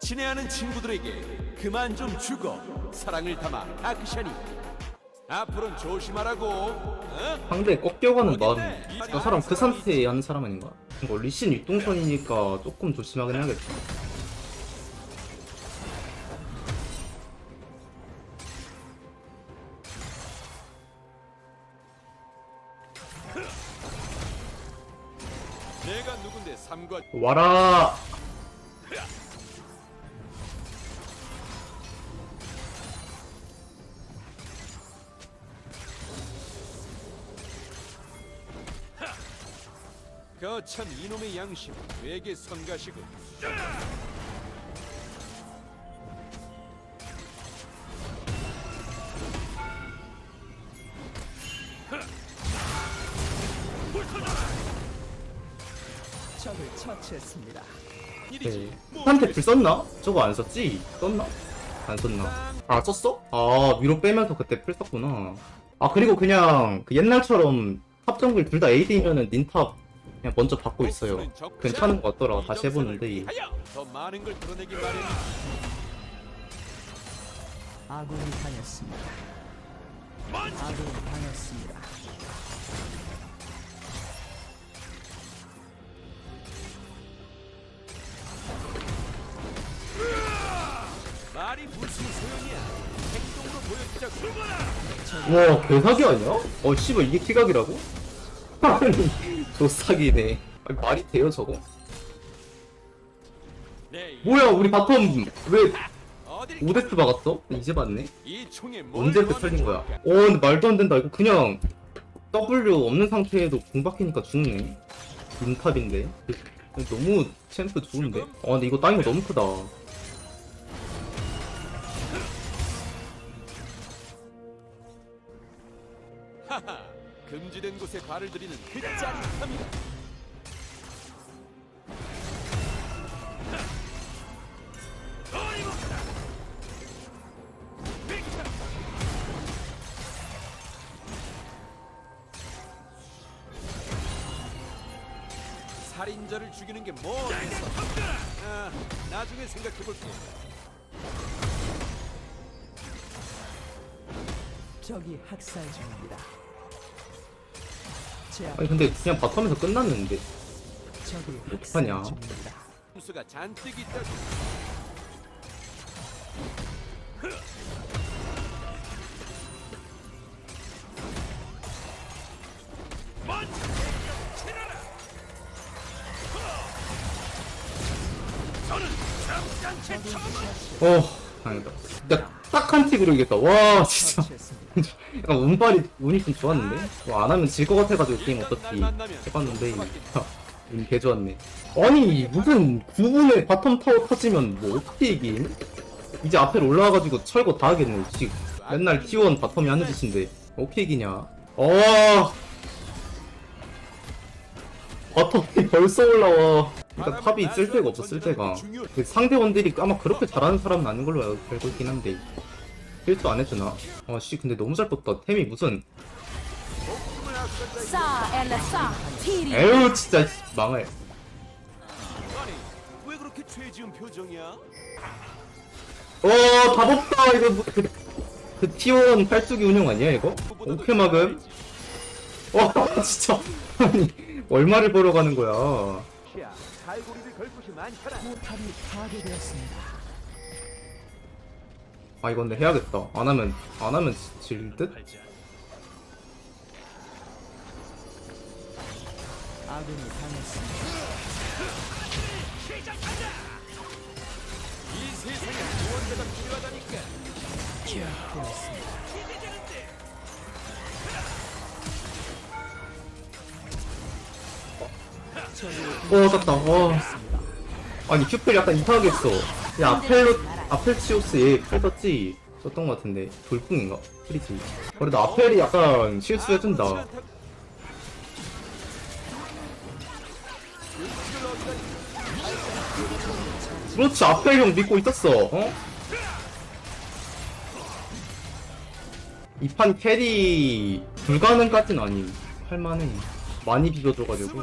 친애하는 친구들에게 그만 좀 죽어 사랑을 담아 아크샤니. 앞으로는 조심하라고. 어? 상대에 꺾여가는 마음. 저 사람 그 상태에 하는 사람 아닌가? 뭐 리신 윗동선이니까 조금 조심하긴 해야겠다 내가 누군데 삼과 와라 거참 이놈의 양심 되게 성가시고 적을 처치했습니다. 일이지 네. 한테 불 썼나? 저거 안 썼지? 썼나? 안 썼나? 아 썼어? 아 위로 빼면서 그때 풀 썼구나 아 그리고 그냥 그 옛날처럼 탑 정글 둘 다 AD면은 닌탑 그냥 먼저 받고 있어요 괜찮은 것 같더라 다시 해보는데 하여 더 많은 걸 드러내기 마련 아군이 당했습니다. 아군이 당했습니다. 말이 무슨 소용이야 행동으로 보여주자고 와 개사기 아니야? 어 씨발 이게 키각이라고? 조사기네 아니, 말이 돼요 저거? 네, 뭐야 우리 바텀 왜 어딜 5대스 박았어? 이제 봤네 이 총에 뭘 언제 그 털린 거야? 어 근데 말도 안 된다 이거 그냥 W 없는 상태에도 공 박히니까 죽네 인탑인데 너무 챔프 좋은데? 아 근데 이거 따이가 너무 크다 금지된 곳에 발을 들이는 그 짜릿함이다. 살인자를 죽이는 게 뭐겠어? 아, 나중에 생각해볼게. 적이 학살 중입니다. 아니 근데 그냥 바텀에서 끝났는데. 어떡하냐. 수가 잔뜩 있다. 어 다행이다. 진짜 딱 한 틱으로 이겼다. 와 진짜. 약간 운빨이 운이 좀 좋았는데? 뭐안 하면 질 것 같아가지고 게임 어떻게 해봤는데 운이 개 좋았네. 아니 무슨 9분에 바텀 타워 터지면 뭐 어떻게 이김? 이제 앞에 올라와가지고 철거 다 하겠네 지금. 맨날 T1 바텀이 하는 짓인데 어떻게 이기냐? 어. 바텀이 벌써 올라와 그러니까 탑이 쓸 데가 없어 쓸 데가. 그 상대원들이 아마 그렇게 잘하는 사람은 아닌 걸로 알- 알고 있긴 한데. 필도 안 해주나? 아씨 근데 너무 잘 뽑다. 템이 무슨. 에휴 진짜 씨, 망해 아니 왜 그렇게 죄지은 표정이야? 어다 뽑다. 이거 뭐, 그, 그 T1 팔뚝이 운영 아니야 이거? 오케 막음. 와 진짜. 아니 얼마를 벌어 가는 거야 야 갈고리를 걸 곳이 많더라 포탑이 파괴되었습니다. 아 이건 내 해야겠다 안 하면 안 하면 질 듯? 아군이 당했습니다. 이 세상에 무언가가 필요하다니까 제압되었습니다. 어 떴다. 와 아니 큐플 약간 이상하게 했어. 야 아펠로 아펠치오스 얘풀 떴지? 썼던 것 같은데. 돌풍인가? 프리지 그래도 아펠이 약간 실수해준다. 그렇지 아펠 형 믿고 있었어. 어? 이 판 캐리 불가능까진 아님. 할만해. 많이 비벼줘가지고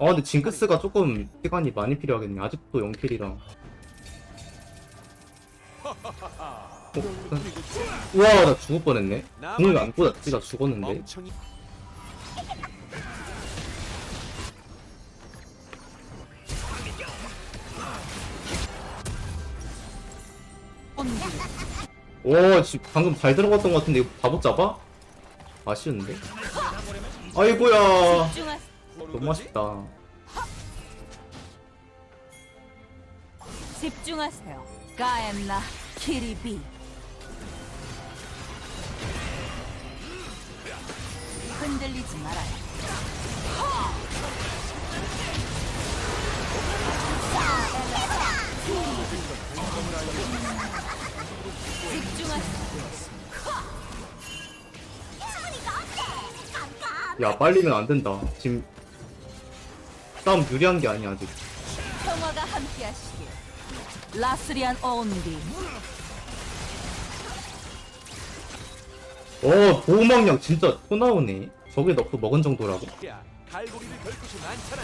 아 근데 징크스가 조금 시간이 많이 필요하겠네. 아직도 0킬이랑 우와 나 죽을 뻔했네. 궁을 안 꽂았지 나 죽었는데. 오 지, 방금 잘 들어갔던 것 같은데 이거 바보 잡아? 아쉬운데? 아이고야. 너무 아쉽다 집중하세요. 가엔나 키리비. 흔들리지 말아요. 집중하세요. 야 빨리면 안 된다 지금 싸움 유리한 게 아니야 아직 평화가 함께하시길. 라스리안 온디. 어 보호막량 진짜 또 나오네 저게 넣고 먹은 정도라고 야 갈고리를 걸 곳이 많잖아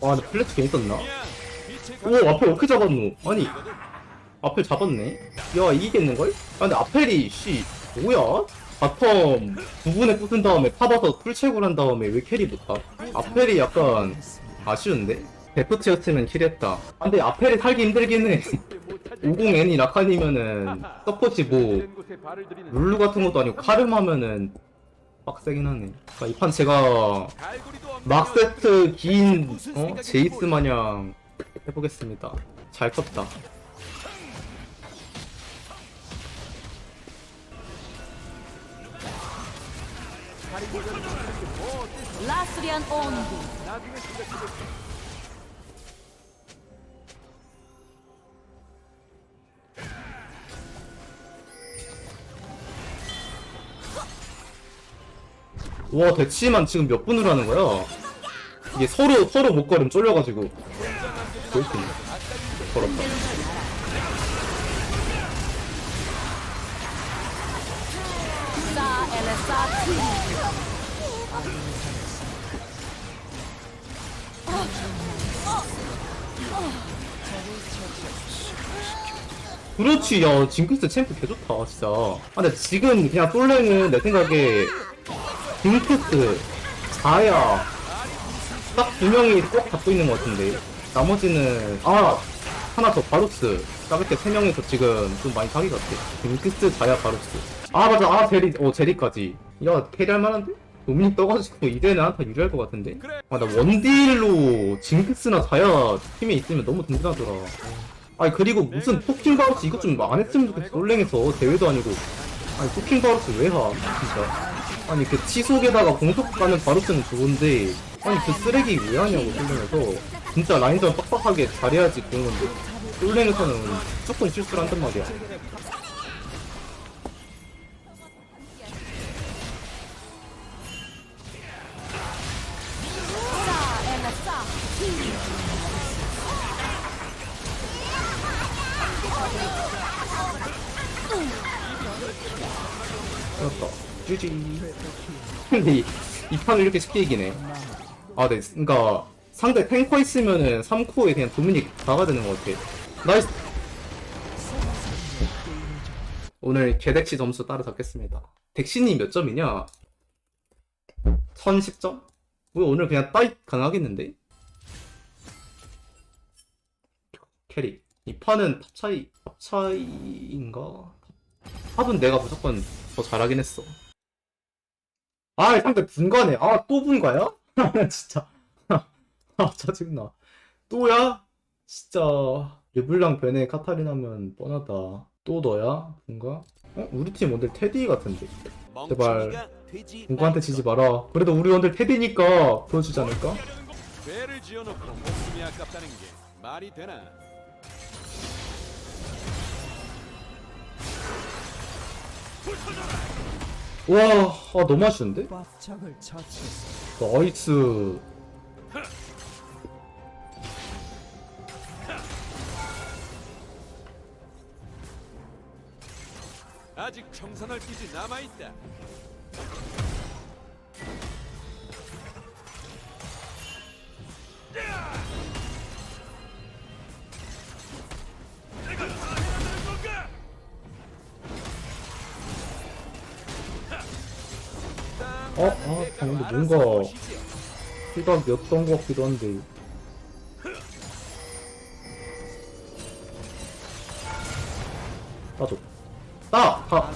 와 근데 플래치 괜히 썼나? 오 앞에 어떻게 잡았노? 아니 앞을 잡았네 야 이기겠는걸? 아 근데 아펠이 씨 뭐야? 바텀 두 분에 부순 다음에 파봐서 풀채굴 한 다음에 왜 캐리 못하? 아펠이 약간 아쉬운데? 데프트였으면 킬했다 아, 근데 아펠이 살기 힘들긴 해 50N이 라칸이면은 서포트 뭐 룰루 같은 것도 아니고 카름 하면은 빡세긴 하네 아, 이판 제가 막세트 긴 어? 제이스 마냥 해보겠습니다. 잘 컸다. 라스리안 온디. 와 대치만 지금 몇 분으로 하는 거야? 이게 서로 서로 쫄려가지고 보이스 걸었다. 사 엘레사 티. 그렇지 야 징크스 챔프 개 좋다 진짜. 아 근데 지금 그냥 솔랭은 내 생각에 징크스, 자야 딱 두 명이 꼭 갖고 있는 것 같은데 나머지는 아 하나 더 바루스 까볍게 세 명이서 지금 좀 많이 사기 같아. 징크스, 자야, 바루스. 아 맞아 아 제리 어 제리까지. 야 캐리할 만한데? 도미닉 떠가지고 이제는 한타 유리할 것 같은데? 아 나 원딜로 징크스나 자야 팀에 있으면 너무 든든하더라. 아니 그리고 무슨 토킹 바우스 이것 좀 안 했으면 좋겠어 솔랭에서 대회도 아니고 아니 토킹 바우스 왜 하? 진짜 아니 그 치속에다가 공속 가는 바우스는 좋은데 아니 그 쓰레기 왜 하냐고 솔랭에서 진짜 라인전 빡빡하게 잘해야지 그런 건데 솔랭에서는 무조건 실수를 한단 말이야. 그렇다 쭈지 근데 이, 이 판을 이렇게 쉽게 이기네 아 네, 그니까 상대 탱커 있으면은 3코어에 그냥 도미닉 나가야 되는 것 같아 나이스 오늘 개덱시 점수 따라잡겠습니다 덱시님 몇 점이냐? 1010점? 뭐 오늘 그냥 따이 가능하겠는데? 캐리 이 판은 탑 차이 탑 차이인가? 탑은 내가 무조건 더 잘하긴 했어 아 상대 분가네 아 또 분가야? 진짜 아 짜증나 또야? 진짜 르블랑 베네 카타리나면 뻔하다 또 너야? 분가? 어? 우리 팀 원딜 테디 같은데 제발. 분가한테 지지 마라 그래도 우리 원딜 테디니까 보여주지 않을까? 죄를 지어놓고 목숨이 아깝다는 게 말이 되나? 와, 아, 너무 아쉬운데? 나이스. 그 아직 청산할 기지 남아 있다. 어? 아 방금 뭔가 시각이었던 것 같기도 한데 따줘 따! 가!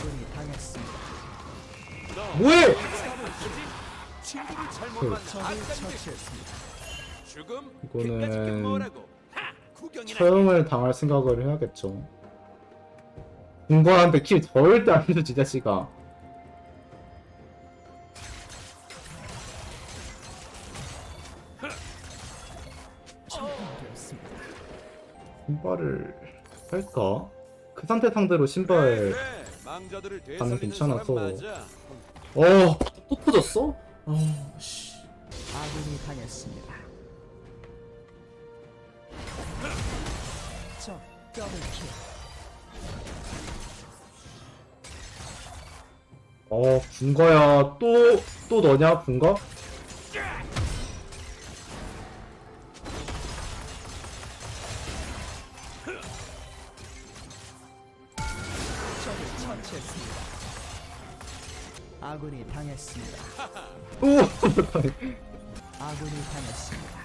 뭐해! 그, 이거는 처형을 당할 생각을 해야겠죠 군관한테 킬 절대 안이 자식아 신발을 할까? 그 상태 상대로 신발 망자들을 나는 되살리는 괜찮아서. 어... 또 터졌어? 아... 씨... 아군이 당했습니다. 더블킬. 어... 분거야 또... 또 너냐 분거? 아군이 당했습니다. 오! 아군이 당했습니다.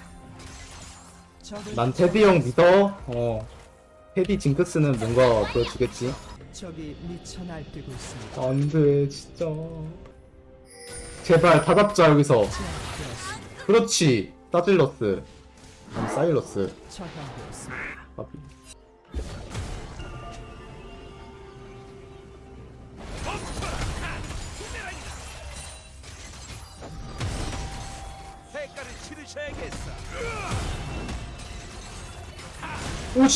적을 난 테디 형 믿어 어... 테디 징크스는 뭔가 보여주겠지 적이 미쳐 날뛰고 있습니다. 안 돼 진짜 제발 다 잡자 여기서 제압되었습니다. 그렇지 사질러스 아니 사일러스 처형되었습니다. 바 오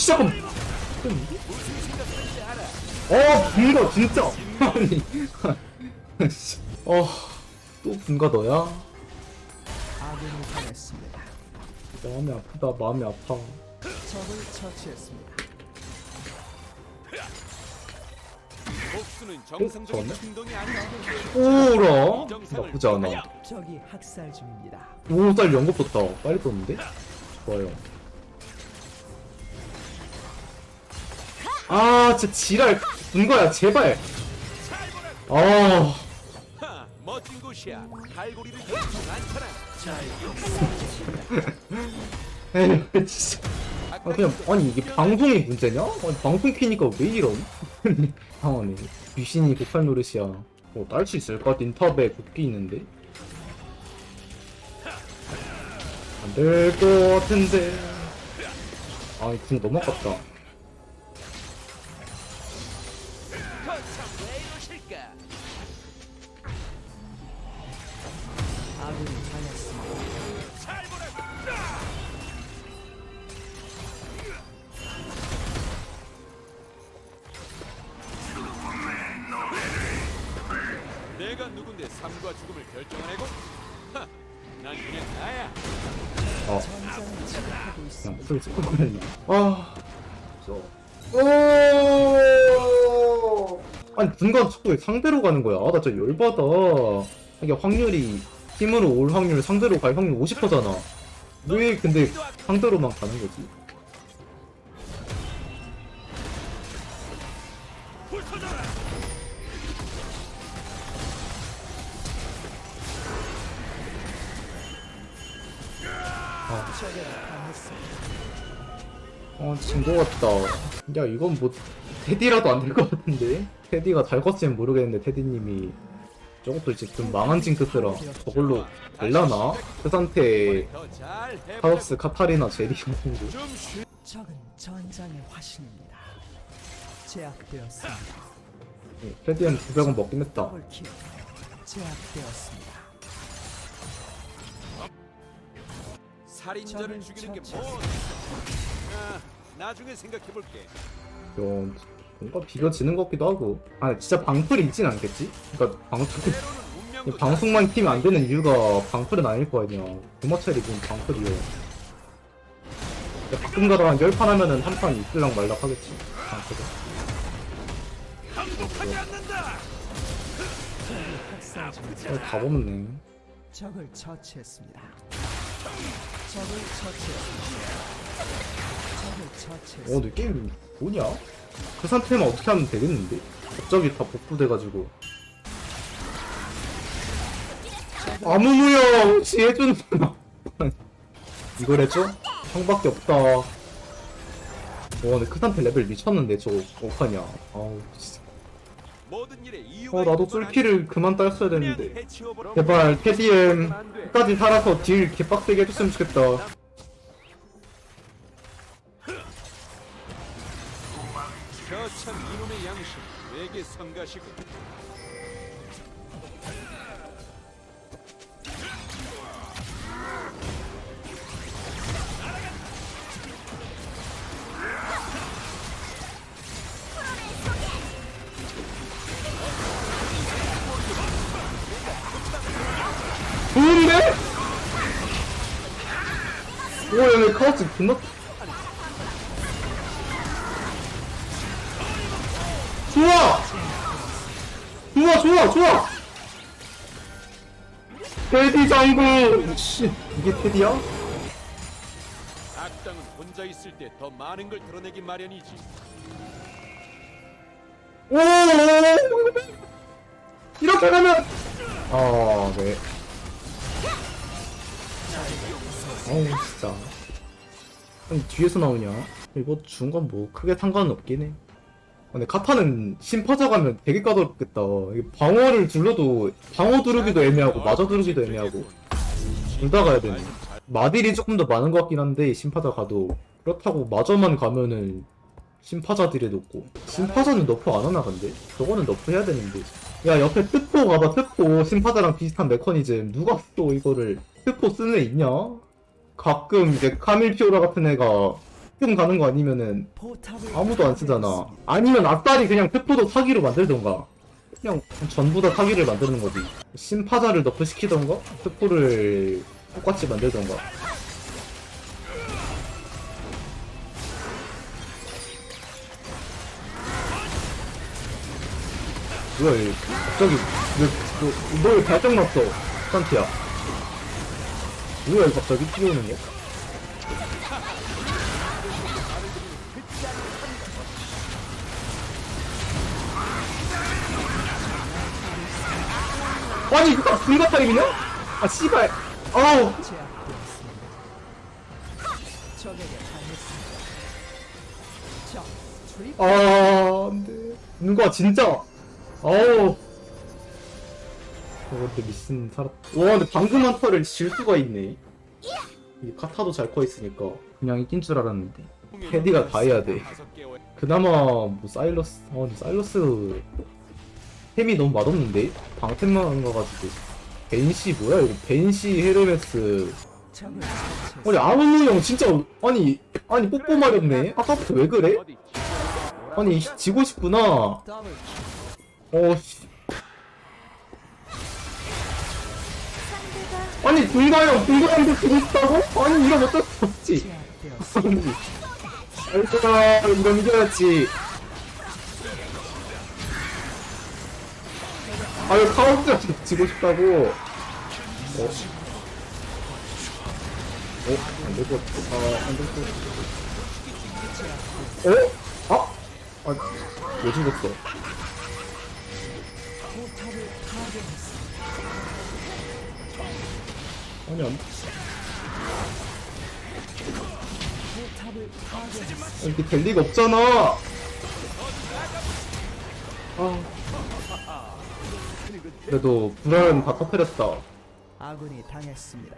생각하는지 알아. 어 분거 진짜 아니 씨. 어또 분거 너야? 마음이 아프다 마음이 아파 적을 처치했습니다. 복수는 정상적인 저네? 행동이 아니야. 오라 나쁘지 않아 적이 학살 중입니다. 오쌀 연거 떴다 빨리 떴는데? 좋아요 아 진짜 지랄 분거야 제발 아 하, 멋진 곳이야. 갈고리를 대충 않잖아. 에이 진짜 아 그냥 아니 이게 방송이 문제냐? 아니 방송 키니까 왜 이런? 상황이 귀신이 급한 노릇이야 뭐 딸 수 있을까? 닌탑에 국기 있는데 안 될 것 같은데 아이 궁 너무 아깝다 내가 누군데 삶과 죽음을 결정하려고? 하, 난 그냥 나야. 어. 전장을 지배하고 그냥 있습니다. 목소리 조금만 아 진짜 오! 아니 분간 자꾸 상대로 가는 거야. 아, 나 진짜 열받아. 이게 확률이 팀으로 올 확률 상대로 갈 확률 50%잖아. 왜 근데 상대로만 가는 거지. 아. 진거 같다. 야 이건 뭐 테디라도 안 될 것 같은데? 테디가 잘 컸으면 모르겠는데 테디님이 저것도 이제 좀 망한 징크스라 저걸로 될라나? 그 상태 더잘 해보자. 하우스 카타리나 제리 같은 거좀 쉬. 적은 전장의 화신입니다. 제압되었습니다. 테디는 900원 먹긴 했다 더블 킬. 제압되었습니다. 살인자를 저를 죽이는 게 뭐? 아, 나중에 생각해 볼게. 야, 뭔가 비벼지는 것 같기도 하고. 아, 진짜 방풀이 있진 않겠지? 그니까 방풀, 방송만 키면 안 되는 이유가 방풀은 아닐 거 아니야. 도마철이 무슨 방풀이요. 야, 가끔 가다 한 10판 하면은 한 판 있을랑 말락 하겠지. 방풀은. 어, 다 뽑네. 적을 처치했습니다. 적을 처치했습니다. 어. 근데 게임 뭐냐? 그 상태만 어떻게 하면 되겠는데? 갑자기 다 복구돼가지고. 아무무야 혹시 해주는구나. 이걸 해줘? 형밖에 없다. 와, 근데 그 상태 레벨 미쳤는데 저거 어떡하냐. 아우, 진짜. 어, 나도 쏠키를 그만 그냥 되는데. 제발, 캐디엠. 끝까지 살아서 딜 개빡세게 해줬으면 좋겠다. 내게 성가시고 좋은데? 카우스 존나. 좋아! 좋아, 좋아, 좋아! 테디 장군! 씨, 이게 테디야? 악당은 혼자 있을 때 더 많은 걸 드러내기 마련이지. 오! 이렇게 가면! 아, 네. 어우, 진짜. 아니, 뒤에서 나오냐? 이거 중간 뭐 크게 상관은 없긴 해. 아, 근데 카타는 심파자 가면 되게 까다롭겠다. 방어를 둘러도 방어 두르기도 애매하고 마저 두르기도 애매하고 둘 다 가야 되네. 마딜이 조금 더 많은 것 같긴 한데 심파자 가도 그렇다고 마저만 가면은 심파자들이 높고 심파자는 너프 안 하나 근데? 저거는 너프 해야 되는데 야 옆에 트포 가봐 트포 심파자랑 비슷한 메커니즘 누가 또 이거를 트포 쓰는 애 있냐? 가끔 이제 카밀피오라 같은 애가 가끔 가는 거 아니면은 아무도 안 쓰잖아. 아니면 앞다리 그냥 페포도 사기로 만들던가. 그냥 전부 다 사기를 만드는 거지. 심파자를 너프 시키던가, 페포를 똑같이 만들던가. 뭐야, 얘 갑자기, 왜, 너, 너왜 발정 났어, 산티야. 뭐야, 갑자기 뛰어오는 거? 아니 이거 불가타임이냐? 아 씨발. 트리플 아 안돼. 누가 진짜. 저거 근데 미슨 살았 와 근데 방금 한 턴을 질 수가 있네. 이 카타도 잘 커있으니까 그냥 이긴 줄 알았는데. 캐디가 다 해야 돼. 그나마 뭐 사일러스 어 근데 사일러스 템이 너무 맛없는데? 방템만 하는 거 가지고. 벤시 뭐야? 이거 벤시 헤르메스. 아니 아무무 형 진짜 아니 아니 뽀뽀 마렵네. 아까부터 왜 그래? 아니 지고 싶구나. 어씨. 아니 분가형 분가형도 지고 싶다고? 아니 이러면 어쩔 수 없지 아니 알겠다 이건 이겨야지 아유 카운트 지고 싶다고 어? 어? 안될 것 같아 아 안될 것 같아 어? 아? 아, 왜 죽었어? 아니, 안, 이렇게 될 리가 없잖아! 아. 그래도, 불안 다 터뜨렸다. 아군이 당했습니다.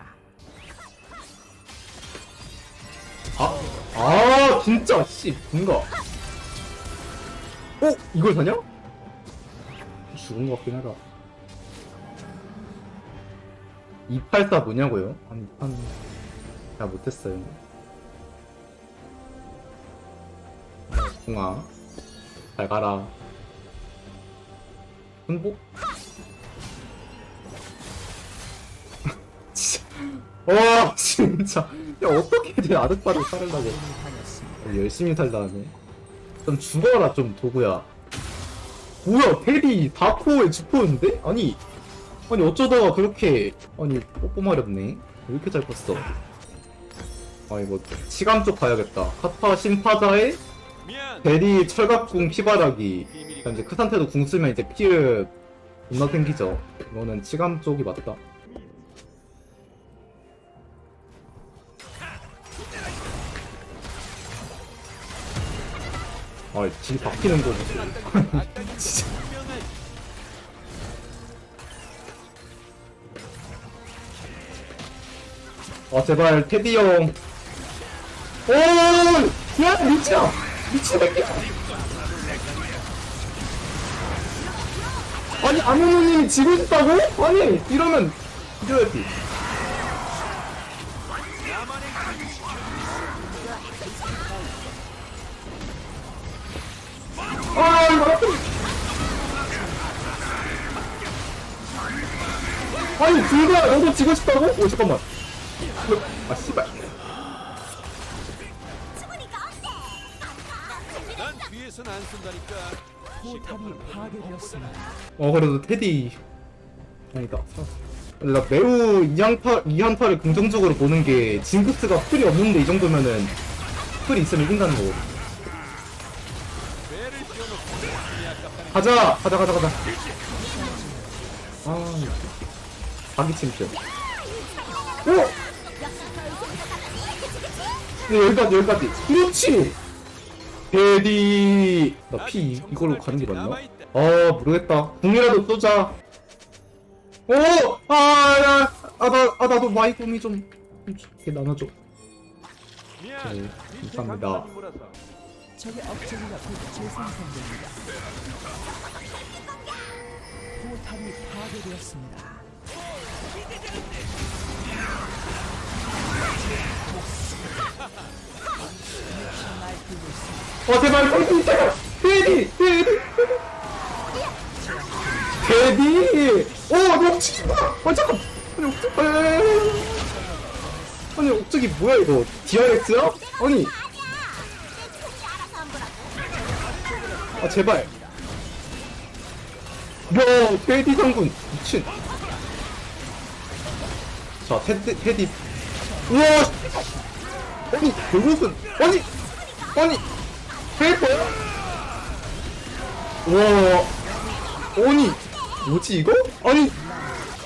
아, 아, 진짜, 씨, 뭔가. 어? 이걸 사냐? 죽은 것 같긴 하다. 284 뭐냐고요? 아니, 한, 잘 못했어요. 궁아, 잘 가라. 진짜, 와, 진짜. 야, 어떻게 내 아득바를 살으려고. 당했습니다. 열심히 살다 하네. 좀 죽어라, 좀, 도구야. 뭐야 페리 4코어에 주포였는데? 아니 아니 어쩌다가 그렇게 아니 뽀뽀 마렵네 왜 이렇게 잘 컸어 아 이거 시간 쪽 가야겠다 카타 심파자의 베리 철갑궁 피바라기. 이제 크산테도 궁 쓰면 이제 피를 존나 생기죠. 이거는 치감 쪽이 맞다. 아 질 바뀌는 거 보세요 아까 진짜. 아 제발 테디 형. 오, 야 미쳐, 새끼야. 아니 아무노님이 지고 싶다고? 아니 이러면 이겨야지. 아. 아니 둘다 너도 지고 싶다고? 오 잠깐만. 아 씨발. 난 뒤에선 안 쓴다니까. 포탑이 파괴되었습니다. 어 그래도 테디. 아니다 나 매우 이 한타 이 한타를 긍정적으로 보는 게 징크스가 풀이 없는데 이 정도면은 풀이 있으면 이긴다는 거고 배를 씌워놓고 이 아깝다는 가자! 가자 가자 가자. 아 자기 침투 오 네, 여기까지 여기까지. 그렇지 테디 나 피 이걸로 가는 게 맞나? 아 모르겠다 궁이라도 쏘자 오! 아, 야, 아, 나, 아, 나도 마이공이 좀, 좀 좋게 나눠줘. 네, 감사합니다. 적의 업적이가 곧 재생성됩니다. 포탑이 파괴되었습니다. 어, 제발, 테디, 제발! 테디! 테디! 테디! 오, 마! 아, 잠깐! 아니, 옥적, 에이. 아니, 옥적이 뭐야, 이거? DRX야? 아니. 아, 제발. 야, 테디 장군. 미친. 자, 테디, 테디. 우와! 아니, 결국은, 아니! 아니! 페이퍼야? 와, 아니, 뭐지 이거? 아니,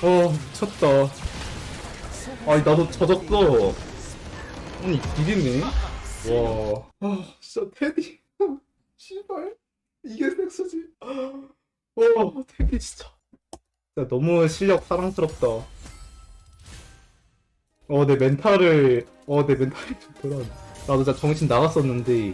어, 미쳤다. 아니, 나도 젖었어. 아니, 길이네? 와, 아, 진짜 테디. 씨발, 이게 섹스지. 와, 테디 진짜. 진짜 너무 실력 사랑스럽다. 어, 내 멘탈을, 어, 내 멘탈이 좀 돌아. 나도 진짜 정신 나갔었는데,